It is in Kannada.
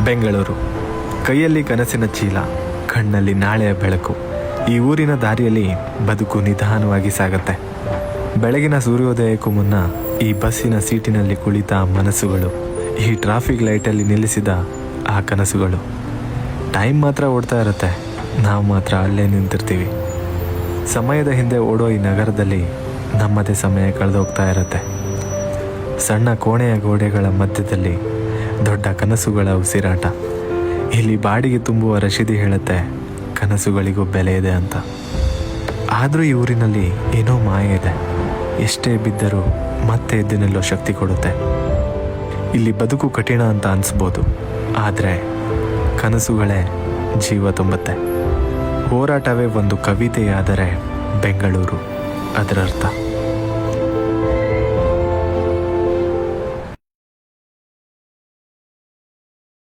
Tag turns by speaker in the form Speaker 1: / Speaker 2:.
Speaker 1: ಬೆಂಗಳೂರು. ಕೈಯಲ್ಲಿ ಕನಸಿನ ಚೀಲ, ಕಣ್ಣಲ್ಲಿ ನಾಳೆಯ ಬೆಳಕು. ಈ ಊರಿನ ದಾರಿಯಲ್ಲಿ ಬದುಕು ನಿಧಾನವಾಗಿ ಸಾಗತ್ತೆ. ಬೆಳಗಿನ ಸೂರ್ಯೋದಯಕ್ಕೂ ಮುನ್ನ ಈ ಬಸ್ಸಿನ ಸೀಟಿನಲ್ಲಿ ಕುಳಿತ ಮನಸ್ಸುಗಳು, ಈ ಟ್ರಾಫಿಕ್ ಲೈಟಲ್ಲಿ ನಿಲ್ಲಿಸಿದ ಆ ಕನಸುಗಳು. ಟೈಮ್ ಮಾತ್ರ ಓಡ್ತಾ ಇರುತ್ತೆ, ನಾವು ಮಾತ್ರ ಅಲ್ಲೇ ನಿಂತಿರ್ತೀವಿ. ಸಮಯದ ಹಿಂದೆ ಓಡೋ ಈ ನಗರದಲ್ಲಿ ನಮ್ಮದೇ ಸಮಯ ಕಳೆದೋಗ್ತಾ ಇರುತ್ತೆ. ಸಣ್ಣ ಕೋಣೆಯ ಗೋಡೆಗಳ ಮಧ್ಯದಲ್ಲಿ ದೊಡ್ಡ ಕನಸುಗಳ ಉಸಿರಾಟ. ಇಲ್ಲಿ ಬಾಡಿಗೆ ತುಂಬುವ ರಶೀದಿ ಹೇಳುತ್ತೆ, ಕನಸುಗಳಿಗೂ ಬೆಲೆ ಇದೆ ಅಂತ. ಆದರೂ ಈ ಊರಿನಲ್ಲಿ ಏನೋ ಮಾಯ ಇದೆ. ಎಷ್ಟೇ ಬಿದ್ದರೂ ಮತ್ತೆ ಎದ್ದು ನಿಲ್ಲೋ ಶಕ್ತಿ ಕೊಡುತ್ತೆ. ಇಲ್ಲಿ ಬದುಕು ಕಠಿಣ ಅಂತ ಅನಿಸ್ಬೋದು. ಆದರೆ ಕನಸುಗಳೇ ಜೀವ ತುಂಬುತ್ತೆ. ಹೋರಾಟವೇ ಒಂದು ಕವಿತೆಯಾದರೆ ಬೆಂಗಳೂರು, ಅದರರ್ಥ.